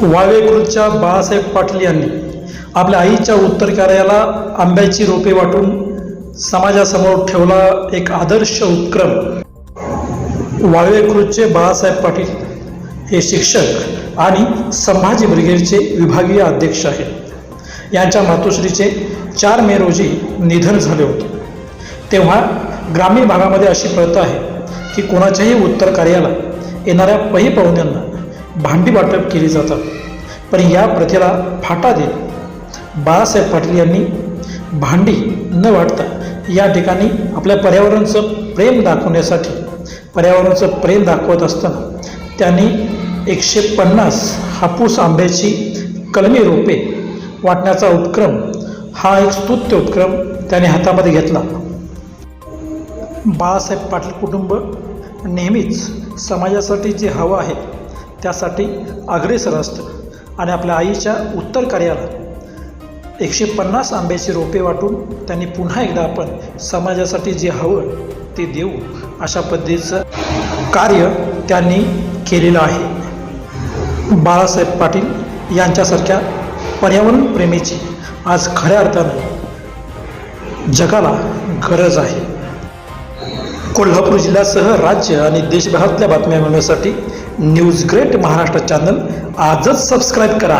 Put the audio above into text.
वाळवे बाळासाहेब पाटील यांनी आपल्या आईच्या उत्तर कार्याला आंब्याची रोपे वाटून समाजासमोर ठेवला एक आदर्श उपक्रम. वाळवे बाळासाहेब पाटील हे शिक्षक आणि संभाजी ब्रिगेडचे विभागीय अध्यक्ष आहेत. यांच्या मातोश्रीचे चार मे रोजी निधन झाले होते. तेव्हा ग्रामीण भागामध्ये अशी प्रथा आहे की कोणाच्याही उत्तर कार्याला येणाऱ्या पही पाहुण्यांना भांडी वाटप केली जातात. पण या प्रथेला फाटा देत बाळासाहेब पाटील यांनी भांडी न वाटता या ठिकाणी आपल्या पर्यावरणाचं प्रेम दाखवण्यासाठी पर्यावरणाचं प्रेम दाखवत असताना त्यांनी एकशे पन्नास हापूस आंब्याची कलमी रोपे वाटण्याचा उपक्रम हा एक स्तुत्य उपक्रम त्याने हातामध्ये घेतला. बाळासाहेब पाटील कुटुंब नेहमीच समाजासाठी जे हवं आहे त्यासाठी अग्रेसर असतं. आणि आपल्या आईच्या उत्तर कार्याला एकशे पन्नास आंब्याची रोपे वाटून त्यांनी पुन्हा एकदा आपण समाजासाठी जे हवं ते देऊ अशा पद्धतीचं कार्य त्यांनी केलेलं आहे. बाळासाहेब पाटील यांच्यासारख्या पर्यावरण प्रेमीची आज खऱ्या अर्थानं जगाला गरज आहे. कोल्हापूर जिल्ह्यासह राज्य आणि देशभरातल्या बातम्या मिळवण्यासाठी न्यूज ग्रेट महाराष्ट्र चॅनल आजच सबस्क्राईब करा.